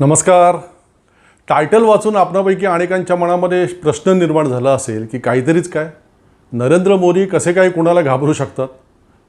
नमस्कार. टायटल वाचून आपणापैकी अनेकांच्या मनामध्ये प्रश्न निर्माण झाला असेल की काहीतरीच काय? नरेंद्र मोदी कसे काय कुणाला घाबरू शकतात?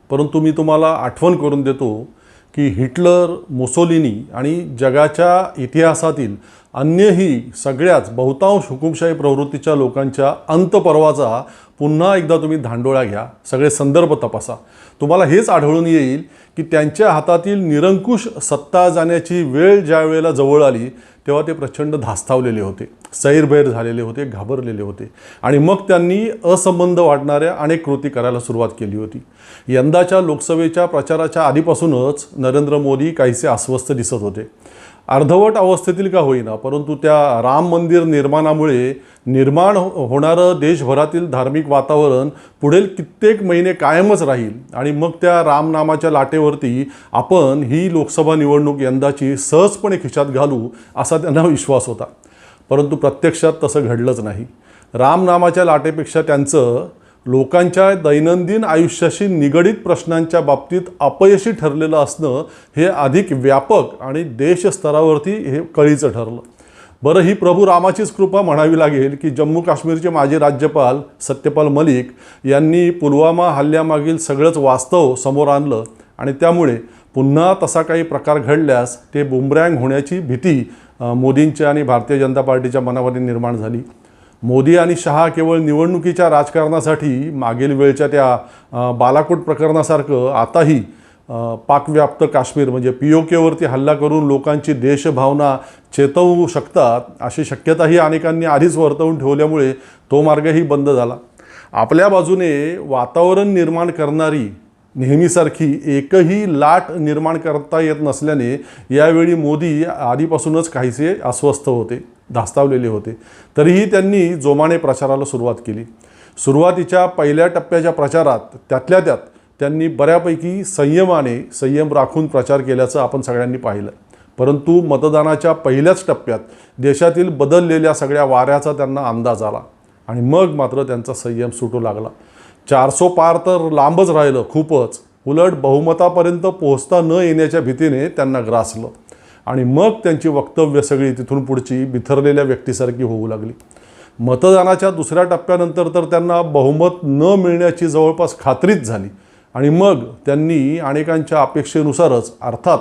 परंतु मी तुम्हाला आठवण करून देतो की हिटलर मुसोलिनी आणि जगाच्या इतिहासातील अन्यही सगळ्याच बहुतांश हुकुमशाही प्रवृत्तीच्या लोकांच्या अंतपर्वाचा पुन्हा एकदा तुम्ही धांडोळा घ्या. सगळे संदर्भ तपासा. तुम्हाला हेच आढळून येईल की त्यांच्या हातातील निरंकुश सत्ता जाण्याची वेळ ज्या वेळेला जवळ आली तेव्हा ते प्रचंड धास्तावलेले होते. सैरभैर झालेले होते घाबरलेले होते. आणि मग त्यांनी असंबंध वाटणाऱ्या अनेक कृती करायला सुरुवात केली होती. यंदाच्या लोकसभेच्या प्रचाराच्या आधीपासूनच नरेंद्र मोदी काहीसे अस्वस्थ दिसत होते. अर्धवट अवस्थेतील का होईना परंतु त्या राम मंदिर निर्माणामुळे निर्माण हो- होणारं देशभरातील धार्मिक वातावरण पुढील कित्येक महिने कायमच राहील आणि मग त्या रामनामाच्या लाटेवरती आपण ही लोकसभा निवडणूक यंदाची सहजपणे खिशात घालू असा त्यांना विश्वास होता. परंतु प्रत्यक्षात तसं घडलंच नाही. रामनामाच्या लाटेपेक्षा त्यांचं लोकांच्या दैनंदिन आयुष्याशी निगडीत प्रश्नांच्या बाबतीत अपयशी ठरलेलं असणं हे अधिक व्यापक आणि देशस्तरावरती हे कळीचं ठरलं. बरं ही प्रभू रामाचीच कृपा म्हणावी लागेल की जम्मू काश्मीरचे माजी राज्यपाल सत्यपाल मलिक यांनी पुलवामा हल्ल्यामागील सगळंच वास्तव समोर आणलं आणि त्यामुळे पुन्हा तसा काही प्रकार घडल्यास ते बुमरँग होण्याची भीती मोदींच्या आणि भारतीय जनता पार्टीच्या मनामध्ये निर्माण झाली. मोदी आणि शहा केवळ निवडणुकीच्या राजकारणासाठी मागील वेळच्या त्या बालाकोट प्रकरणासारखं आताही पाकव्याप्त काश्मीर म्हणजे पी ओ केवरती हल्ला करून लोकांची देशभावना चेतवू शकतात अशी शक्यताही अनेकांनी आधीच वर्तवून ठेवल्यामुळे तो मार्गही बंद झाला. आपल्या बाजूने वातावरण निर्माण करणारी नेहमीसारखी एकही लाट निर्माण करता येत नसल्याने यावेळी मोदी आधीपासूनच काहीसे अस्वस्थ होते धास्तावलेले होते. तरीही त्यांनी जोमाने प्रचाराला सुरुवात केली. सुरुवातीच्या पहिल्या टप्प्याच्या प्रचारात त्यातल्या त्यात त्यांनी बऱ्यापैकी संयमाने संयम राखून प्रचार केल्याचं आपण सगळ्यांनी पाहिलं. परंतु मतदानाच्या पहिल्याच टप्प्यात देशातील बदललेल्या सगळ्या वाऱ्याचा त्यांना अंदाज आला आणि मग मात्र त्यांचा संयम सुटू लागला. चारसो पार तर लांबच राहिलं खूपच. उलट बहुमतापर्यंत पोहोचता न येण्याच्या भीतीने त्यांना ग्रासलं. आणि मग त्यांची वक्तव्य सगळी तिथून पुढची बिथरलेल्या व्यक्तीसारखी होऊ लागली. मतदानाच्या दुसऱ्या टप्प्यानंतर तर त्यांना बहुमत न मिळण्याची जवळपास खात्रीच झाली. आणि मग त्यांनी अनेकांच्या अपेक्षेनुसारच अर्थात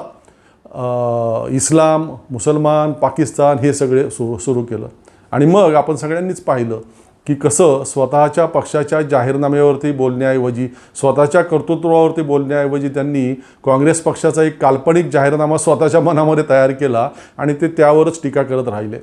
इस्लाम मुसलमान पाकिस्तान हे सगळे सुरू सुरू केलं. आणि मग आपण सगळ्यांनीच पाहिलं की कसं स्वतःच्या पक्षाच्या जाहीरनाम्यावरती बोलण्याऐवजी स्वतःच्या कर्तृत्वावरती बोलण्याऐवजी त्यांनी काँग्रेस पक्षाचा एक काल्पनिक जाहीरनामा स्वतःच्या मनामध्ये तयार केला आणि ते त्यावरच टीका करत राहिले.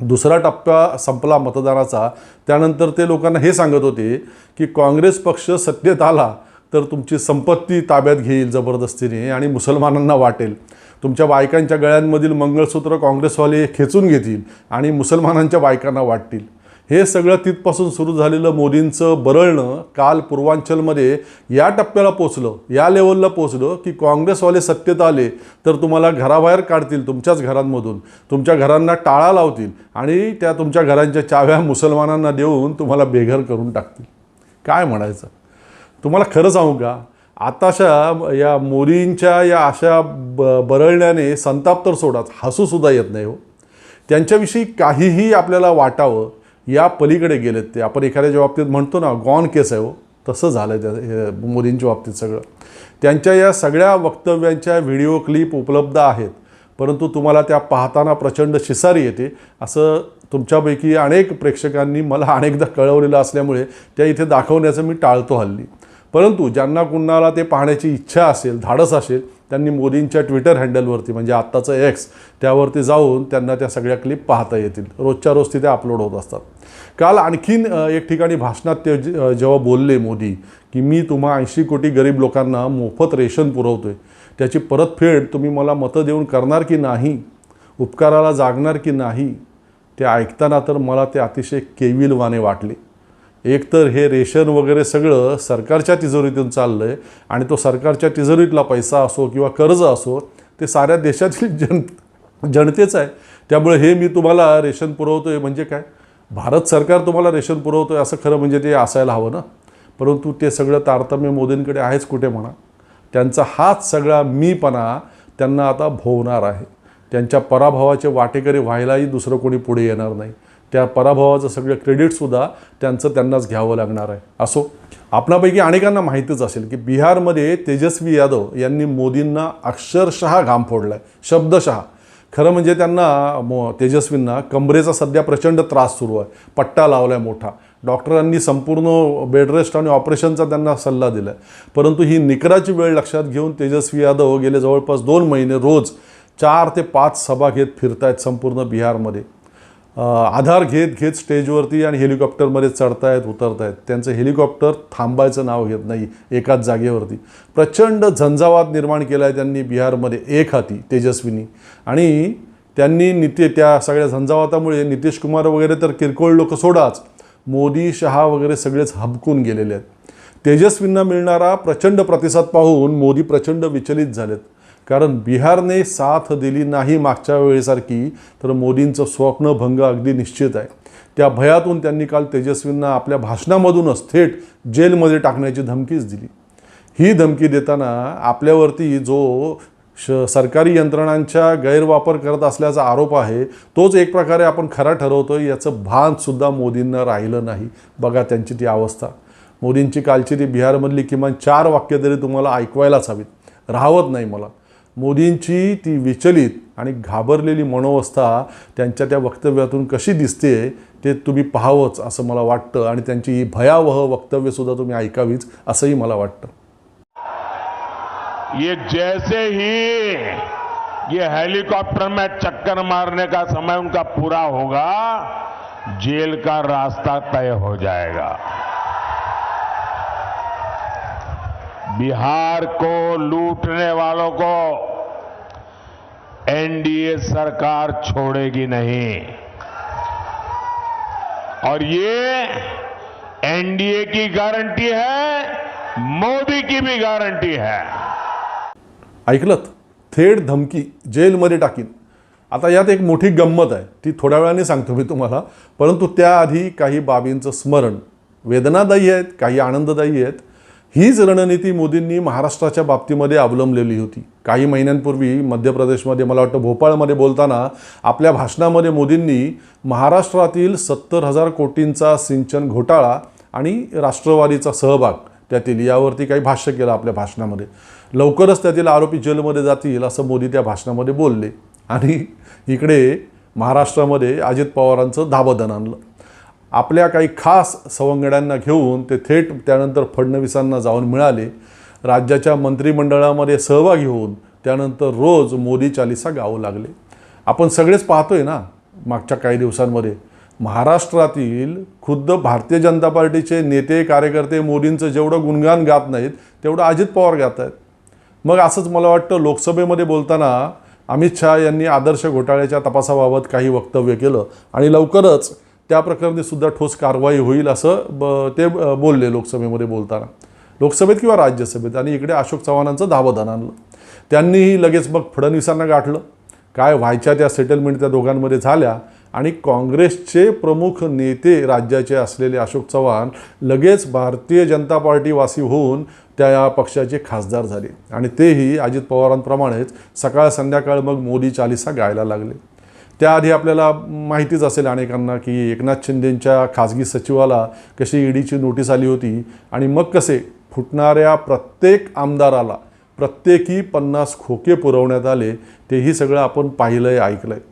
दुसरा टप्पा संपला मतदानाचा. त्यानंतर ते लोकांना हे सांगत होते की काँग्रेस पक्ष सत्तेत आला तर तुमची संपत्ती ताब्यात घेईल जबरदस्तीने आणि मुसलमानांना वाटेल. तुमच्या बायकांच्या गळ्यांमधील मंगळसूत्र काँग्रेसवाले खेचून घेतील आणि मुसलमानांच्या बायकांना वाटतील. हे सगळं तिथपासून सुरू झालेलं मोदींचं बरळणं काल पूर्वांचलमध्ये या टप्प्याला पोचलं या लेवलला पोचलं की काँग्रेसवाले सत्तेत आले तर तुम्हाला घराबाहेर काढतील तुमच्याच घरांमधून. तुमच्या घरांना टाळा लावतील आणि त्या तुमच्या घरांच्या चाव्या मुसलमानांना देऊन तुम्हाला बेघर करून टाकतील. काय म्हणायचं? तुम्हाला खरं सांगू का? आताशा या मोदींच्या या अशा ब बरळण्याने संताप तर सोडाच हसूसुद्धा येत नाही हो. त्यांच्याविषयी काहीही आपल्याला वाटावं या पलीकडे गेलेत ते. आपण एखाद्याच्या बाबतीत म्हणतो ना गॉन केस आहे हो. तसं झालं आहे त्या मोदींच्या बाबतीत सगळं. त्यांच्या या सगळ्या वक्तव्यांच्या व्हिडिओ क्लिप उपलब्ध आहेत परंतु तुम्हाला त्या पाहताना प्रचंड शिसारी येते. असं तुमच्यापैकी अनेक प्रेक्षकांनी मला अनेकदा कळवलेलं असल्यामुळे त्या इथे दाखवण्याचं मी टाळतो हल्ली. परंतु ज्यांना कुणाला ते पाहण्याची इच्छा असेल धाडस असेल त्यांनी मोदींच्या ट्विटर हँडलवरती म्हणजे आत्ताचं एक्स त्यावरती जाऊन त्यांना त्या सगळ्या क्लिप पाहता येतील. रोजच्या रोज तिथे अपलोड होत असतात. काल आणखीन एक ठिकाणी भाषणात ते जेव्हा बोलले मोदी की मी तुम्हा ऐंशी कोटी गरीब लोकांना मोफत रेशन पुरवतोय. त्याची परतफेड तुम्ही मला मतं देऊन करणार की नाही? उपकाराला जागणार की नाही? ते ऐकताना तर मला ते अतिशय केविलवाने वाटले. एकतर हे रेशन वगैरे सगळं सरकारच्या तिजोरीतून चाललं आहे आणि तो सरकारच्या तिजोरीतला पैसा असो किंवा कर्ज असो ते साऱ्या देशातील जन जनतेचं आहे. त्यामुळे हे मी तुम्हाला रेशन पुरवतो आहे म्हणजे काय? भारत सरकार तुम्हाला रेशन पुरवतो आहे असं खरं म्हणजे ते असायला हवं ना? परंतु ते सगळं तारतम्य मोदींकडे आहेच कुठे म्हणा? त्यांचा हाच सगळा मीपणा त्यांना आता भोवणार आहे. त्यांच्या पराभवाचे वाटेकरी व्हायलाही दुसरं कोणी पुढे येणार नाही. त्या पराभवाचं सगळं क्रेडिटसुद्धा त्यांचं त्यांनाच घ्यावं लागणार आहे. असो आपणापैकी अनेकांना माहीतच असेल की बिहारमध्ये तेजस्वी यादव यांनी मोदींना अक्षरशः घाम फोडला आहे शब्दशः. खरं म्हणजे त्यांना मो तेजस्वींना कमरेचा सध्या प्रचंड त्रास सुरू आहे पट्टा लावला आहे मोठा. डॉक्टरांनी संपूर्ण बेडरेस्ट आणि ऑपरेशनचा त्यांना सल्ला दिला आहे परंतु ही निकराची वेळ लक्षात घेऊन तेजस्वी यादव गेले जवळपास दोन महिने रोज चार ते पाच सभा घेत फिरतायत संपूर्ण बिहारमध्ये. आधार घेत घेत स्टेजवरती आणि हेलिकॉप्टरमध्ये चढतायत उतरतायत. त्यांचं हेलिकॉप्टर थांबायचं नाव घेत नाही एकाच जागेवरती. प्रचंड झंझावात निर्माण केला आहे त्यांनी बिहारमध्ये एक हाती तेजस्वीनी. आणि त्यांनी निती त्या सगळ्या झंझावातामुळे नितीश कुमार वगैरे तर किरकोळ लोक सोडाच मोदी शहा वगैरे सगळेच हबकून गेलेले आहेत. तेजस्वींना मिळणारा प्रचंड प्रतिसाद पाहून मोदी प्रचंड विचलित झालेत. कारण बिहारने साथ दिली नाही मागच्या वेळेसारखी तर मोदींचं स्वप्नभंग अगदी निश्चित आहे. त्या भयातून त्यांनी काल तेजस्वींना आपल्या भाषणामधूनच थेट जेलमध्ये टाकण्याची धमकीच दिली. ही धमकी देताना आपल्यावरती जो श सरकारी यंत्रणांच्या गैरवापर करत असल्याचा आरोप आहे तोच एक प्रकारे आपण खरा ठरवतो याचं भानसुद्धा मोदींना राहिलं नाही. बघा त्यांची ती अवस्था. मोदींची कालची ती बिहारमधली किमान चार वाक्य तरी तुम्हाला ऐकवायलाच हवीत. राहवत नाही मला. मोदींची ती विचलित आणि घाबरलेली मनोवस्था त्यांच्या त्या वक्तव्यातून कशी दिसते ते तुम्ही पाहावंच असं मला वाटतं आणि त्यांची ही भयावह वक्तव्यसुद्धा तुम्ही ऐकावीच असंही मला वाटतं. ये जैसे ही ये हेलीकॉप्टर में चक्कर मारने का समय उनका पूरा होगा जेल का रास्ता तय हो जाएगा। बिहार को लूटने वालों को एनडीए सरकार छोड़ेगी नहीं। और ये एनडीए की गारंटी है मोदी की भी गारंटी है। ऐकलत थेट धमकी जेलमध्ये टाकीन. आता यात एक मोठी गंमत आहे ती थोड्या वेळाने सांगतो मी तुम्हाला. परंतु त्याआधी काही बाबींचं स्मरण वेदनादायी आहेत काही आनंददायी आहेत. हीच रणनीती मोदींनी महाराष्ट्राच्या बाबतीमध्ये अवलंबलेली होती. काही महिन्यांपूर्वी मध्य प्रदेशमध्ये मला वाटतं भोपाळमध्ये बोलताना आपल्या भाषणामध्ये मोदींनी महाराष्ट्रातील सत्तर हजार कोटींचा सिंचन घोटाळा आणि राष्ट्रवादीचा सहभाग त्यातील यावरती काही भाष्य केलं आपल्या भाषणामध्ये. लवकरच त्यातील आरोपी जेलमध्ये जातील असं मोदी त्या भाषणामध्ये बोलले. आणि इकडे महाराष्ट्रामध्ये अजित पवारांचं धाबदन आणलं. आपल्या काही खास सवंगड्यांना घेऊन ते थेट त्यानंतर फडणवीसांना जाऊन मिळाले. राज्याच्या मंत्रिमंडळामध्ये सहभागी होऊन त्यानंतर रोज मोदी चालिसा गावं लागले. आपण सगळेच पाहतोय ना मागच्या काही दिवसांमध्ये. महाराष्ट्रातील खुद्द भारतीय जनता पार्टीचे नेते कार्यकर्ते मोदींचं जेवढं गुणगान गात नाहीत तेवढं अजित पवार गात आहेत. मग असंच मला वाटतं लोकसभेमध्ये बोलताना अमित शहा यांनी आदर्श घोटाळ्याच्या तपासाबाबत काही वक्तव्य केलं आणि लवकरच त्या प्रकरणी सुद्धा ठोस कारवाई होईल असं ब ते बोलले लोकसभेमध्ये बोलताना. लोकसभेत किंवा राज्यसभेत आणि इकडे अशोक चव्हाणांचं धावधान आणलं. त्यांनीही लगेच मग फडणवीसांना गाठलं. काय व्हायच्या त्या सेटलमेंट त्या दोघांमध्ये झाल्या आणि काँग्रेसचे प्रमुख नेते राज्याचे असलेले अशोक चव्हाण लगेच भारतीय जनता पार्टीवासी होऊन त्या पक्षाचे खासदार झाले. आणि तेही अजित पवारांप्रमाणेच सकाळ संध्याकाळ मग मोदी चालिसा गायला लागले. त्याआधी आपल्याला माहितीच असेल अनेकांना की एकनाथ शिंदेंच्या खाजगी सचिवाला कशी ईडीची नोटीस आली होती आणि मग कसे फुटणाऱ्या प्रत्येक आमदाराला प्रत्येकी पन्नास खोके पुरवण्यात आले तेही सगळं आपण पाहिलं आहे ऐकलं आहे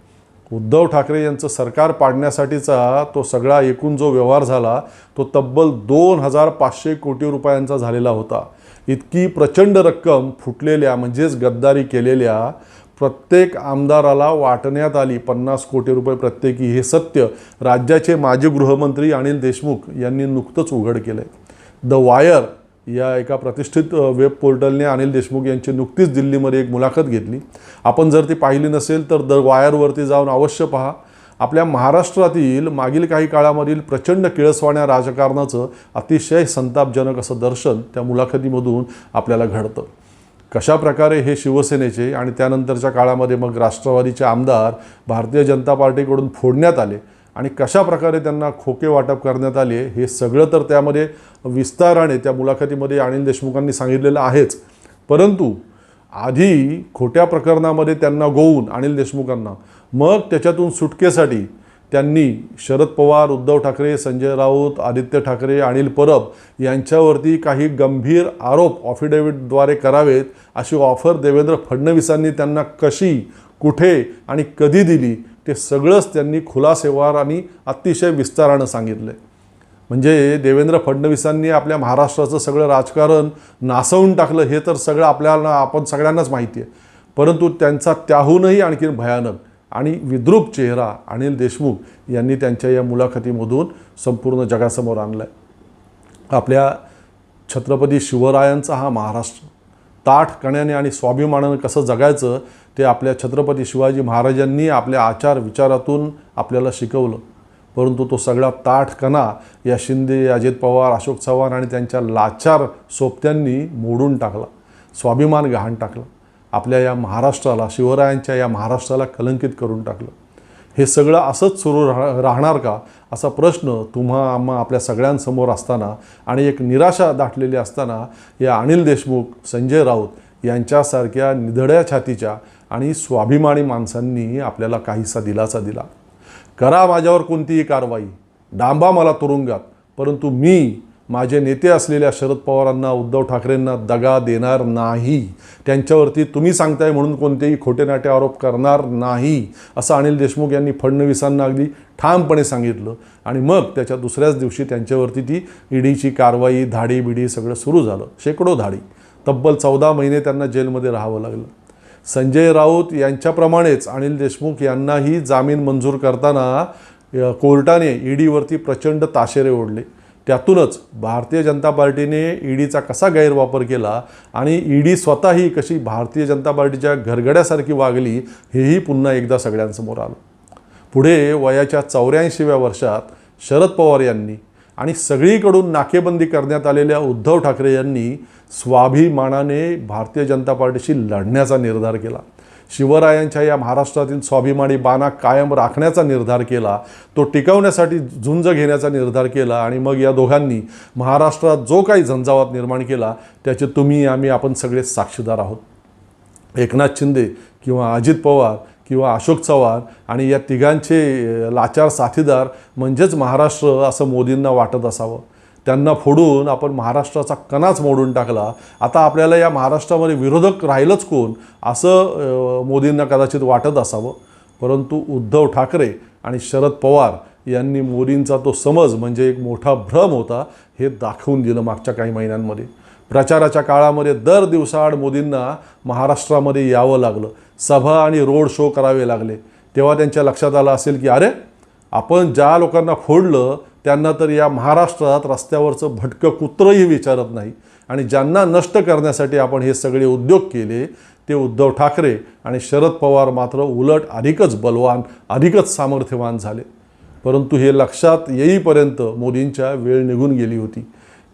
उद्धव ठाकरे यांचं सरकार पाडण्यासाठीचा तो सगळा एकूण जो व्यवहार झाला तो तब्बल दोन हजार पाचशे कोटी रुपयांचा झालेला होता. इतकी प्रचंड रक्कम फुटलेल्या म्हणजेच गद्दारी केलेल्या प्रत्येक आमदाराला वाटण्यात आली पन्नास कोटी रुपये प्रत्येकी हे सत्य राज्याचे माजी गृहमंत्री अनिल देशमुख यांनी नुकतंच उघड केलं आहे द वायर या एका प्रतिष्ठित वेब पोर्टलने अनिल देशमुख यांची नुकतीच दिल्लीमध्ये एक मुलाखत घेतली. आपण जर ती पाहिली नसेल तर द वायरवरती जाऊन अवश्य पहा. आपल्या महाराष्ट्रातील मागील काही काळामधील प्रचंड किळसवाण्या राजकारणाचं अतिशय संतापजनक असं दर्शन त्या मुलाखतीमधून आपल्याला घडतं. कशा प्रकारे हे शिवसेनेचे आणि त्यानंतरच्या काळामध्ये मग राष्ट्रवादीचे आमदार भारतीय जनता पार्टीकडून फोडण्यात आले आणि कशा प्रकारे त्यांना खोके वाटप करण्यात आले हे सगळं तर त्यामध्ये विस्ताराने त्या मुलाखतीमध्ये अनिल देशमुखांनी सांगितलेलं आहेच. परंतु आधी खोट्या प्रकरणामध्ये त्यांना गोवून अनिल देशमुखांना मग त्याच्यातून सुटकेसाठी त्यांनी शरद पवार उद्धव ठाकरे संजय राऊत आदित्य ठाकरे अनिल परब यांच्यावरती काही गंभीर आरोप ऑफिडेव्हिटद्वारे करावेत अशी ऑफर देवेंद्र फडणवीसांनी त्यांना कशी कुठे आणि कधी दिली ते सगळंच त्यांनी खुलासेवार आणि अतिशय विस्तारानं सांगितलं. म्हणजे देवेंद्र फडणवीसांनी आपल्या महाराष्ट्राचं सगळं राजकारण नासवून टाकलं हे तर सगळं आपल्याला आपण सगळ्यांनाच माहिती आहे. परंतु त्यांचा त्याहूनही आणखीन भयानक आणि विद्रूप चेहरा अनिल देशमुख यांनी त्यांच्या या मुलाखतीमधून संपूर्ण जगासमोर आणला आहे आपल्या छत्रपती शिवरायांचा हा महाराष्ट्र ताठ कण्याने आणि स्वाभिमानानं कसं जगायचं ते आपल्या छत्रपती शिवाजी महाराजांनी आपल्या आचार विचारातून आपल्याला शिकवलं. परंतु तो सगळा ताठ कणा या शिंदे अजित पवार अशोक चव्हाण आणि त्यांच्या लाचार सोबत्यांनी मोडून टाकला. स्वाभिमान गहाण टाकला. आपल्या या महाराष्ट्राला शिवरायांच्या या महाराष्ट्राला कलंकित करून टाकलं. हे सगळं असंच सुरू राह राहणार का? असा प्रश्न तुम्हा आम्हा आपल्या सगळ्यांसमोर असताना आणि एक निराशा दाटलेली असताना या अनिल देशमुख संजय राऊत यांच्यासारख्या निधड्या छातीच्या आणि स्वाभिमानी माणसांनी आपल्याला काहीसा दिलासा दिला. करा माझ्यावर कोणतीही कारवाई. डांबा मला तुरुंगात परंतु मी माझे नेते असलेल्या शरद पवारांना उद्धव ठाकरेंना दगा देणार नाही. त्यांच्यावरती तुम्ही सांगताय म्हणून कोणतेही खोटे नाटे आरोप करणार नाही असं अनिल देशमुख यांनी फडणवीसांना अगदी ठामपणे सांगितलं. आणि मग त्याच्या दुसऱ्याच दिवशी त्यांच्यावरती ती ईडीची कारवाई धाडी बिडी सगळं सुरू झालं. शेकडो धाडी. तब्बल चौदा महिने त्यांना जेलमध्ये राहावं लागलं. संजय राऊत यांच्याप्रमाणेच अनिल देशमुख यांनाही जामीन मंजूर करताना कोर्टाने ईडीवरती प्रचंड ताशेरे ओढले. त्यातूनच भारतीय जनता पार्टीने ईडीचा कसा गैरवापर केला आणि ईडी स्वतःही कशी भारतीय जनता पार्टीच्या घरगड्यासारखी वागली हेही पुन्हा एकदा सगळ्यांसमोर आलं. पुढे वयाच्या चौऱ्याऐंशीव्या वर्षात शरद पवार यांनी आणि सगळीकडून नाकेबंदी करण्यात आलेल्या उद्धव ठाकरे यांनी स्वाभिमानाने भारतीय जनता पार्टीशी लढण्याचा निर्धार केला. शिवरायांच्या या महाराष्ट्रातील स्वाभिमानी बाणा कायम राखण्याचा निर्धार केला तो टिकवण्यासाठी झुंज घेण्याचा निर्धार केला आणि मग या दोघांनी महाराष्ट्रात जो काही झंझावात निर्माण केला त्याचे तुम्ही आम्ही आपण सगळे साक्षीदार आहोत. एकनाथ शिंदे किंवा अजित पवार किंवा अशोक चव्हाण आणि या तिघांचे लाचार साथीदार म्हणजेच महाराष्ट्र असं मोदींना वाटत असावं. त्यांना फोडून आपण महाराष्ट्राचा कणाच मोडून टाकला. आता आपल्याला या महाराष्ट्रामध्ये विरोधक राहिलंच कोण? असं मोदींना कदाचित वाटत असावं. परंतु उद्धव ठाकरे आणि शरद पवार यांनी मोदींचा तो समज म्हणजे एक मोठा भ्रम होता हे दाखवून दिलं मागच्या काही महिन्यांमध्ये. प्रचाराच्या काळामध्ये दर दिवसाआड मोदींना महाराष्ट्रामध्ये यावं लागलं. सभा आणि रोड शो करावे लागले. तेव्हा त्यांच्या लक्षात आलं असेल की अरे आपण ज्या लोकांना फोडलं त्यांना तर या महाराष्ट्रात रस्त्यावरचं भटकं कुत्रंही विचारत नाही. आणि ज्यांना नष्ट करण्यासाठी आपण हे सगळे उद्योग केले ते उद्धव ठाकरे आणि शरद पवार मात्र उलट अधिकच बलवान अधिकच सामर्थ्यवान झाले. परंतु हे लक्षात येईपर्यंत मोदींच्या वेळ निघून गेली होती.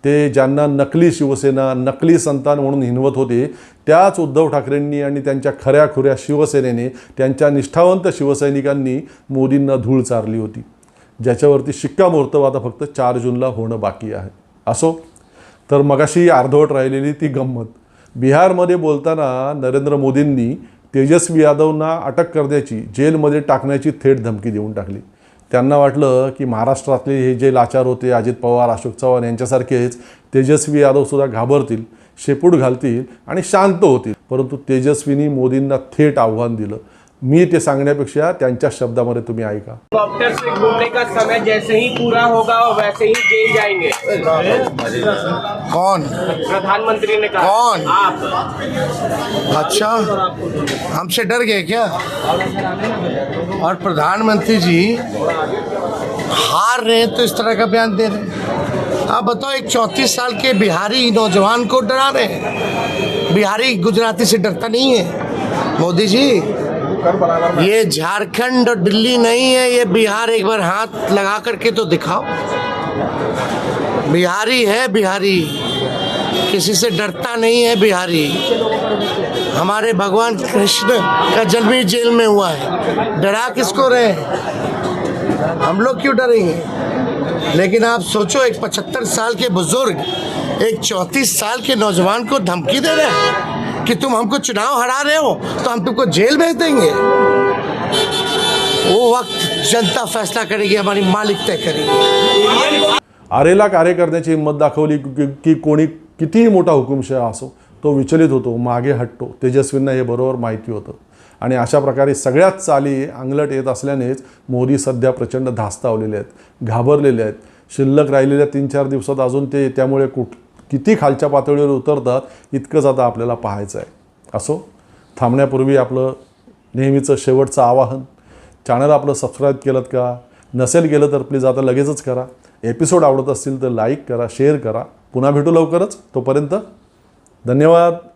ते ज्यांना नकली शिवसेना नकली संतान म्हणून हिनवत होते त्याच उद्धव ठाकरेंनी आणि त्यांच्या खऱ्या खुऱ्या शिवसेनेने त्यांच्या निष्ठावंत शिवसैनिकांनी मोदींना धूळ चारली होती. ज्याच्यावरती शिक्कामोर्तब आता फक्त चार जूनला होणं बाकी आहे. असो? तर मगाशी अर्धवट राहिलेली ती गंमत. बिहारमध्ये बोलताना नरेंद्र मोदींनी तेजस्वी यादवना अटक करण्याची जेलमध्ये टाकण्याची थेट धमकी देऊन टाकली. त्यांना वाटलं की महाराष्ट्रातले हे जे लाचार होते अजित पवार अशोक चव्हाण यांच्यासारखेच तेजस्वी यादवसुद्धा घाबरतील शेपूट घालतील आणि शांत होतील. परंतु तेजस्वीनी मोदींना थेट आव्हान दिलं. मी ते सांगण्यापेक्षा त्यांच्या शब्दामध्ये तुम्ही ऐका. हेलीकॉप्टर से घूमने का समय जैसे ही पूरा होगा वैसे ही जेल जाएंगे। कौन? प्रधानमंत्री ने कहा। कौन? आप। अच्छा। हमसे डर गए क्या? और प्रधानमंत्री जी हार रहे हैं तो इस तरह का बयान दे रहे हैं। आप बताओ, एक चौंतीस साल के बिहारी नौजवान को डरा रहे हैं। बिहारी गुजराती से डरता नहीं है। मोदी जी, ये झारखंड और दिल्ली नहीं है, ये बिहार एक बार हाथ लगा करके तो दिखाओ। बिहारी है, बिहारी। किसी से डरता नहीं है बिहारी। हमारे भगवान कृष्ण का जन्म ही जेल में हुआ है। डरा किसको रहे हैं? हम लोग क्यों डरेंगे लेकिन आप सोचो एक पचहत्तर साल के बुजुर्ग एक चौंतीस साल के नौजवान को धमकी दे रहे हैं कि तुम हमको चुनाव हरा रहे हो तो हम तुमको जेल भेज देंगे। वो वक्त जनता फैसला करेगी हमारी मालिक तय करेगी। आरेला कार्य करण्याची हिंमत दाखवली की कोणी कितीही मोठा हुकुमशहा असो तो विचलित होतो मागे हटतो. तेजस्वींना हे बरोबर माहिती होतं. आणि अशा प्रकारे सगळ्याच चाली अंगलट येत असल्यानेच मोदी सध्या प्रचंड धास्तावलेले आहेत घाबरलेले आहेत. शिल्लक राहिलेल्या तीन चार दिवसात अजून ते त्यामुळे कुठ किती खालच्या पातळीवर उतरतात इतकंच आता आपल्याला पाहायचं आहे. असो थांबण्यापूर्वी आपलं नेहमीचं शेवटचं आवाहन. चॅनल आपलं सबस्क्राईब केलं का? नसेल केलं तर प्लीज आता लगेचच करा. एपिसोड आवडत असतील तर लाईक करा शेअर करा. पुन्हा भेटू लवकरच. तोपर्यंत धन्यवाद.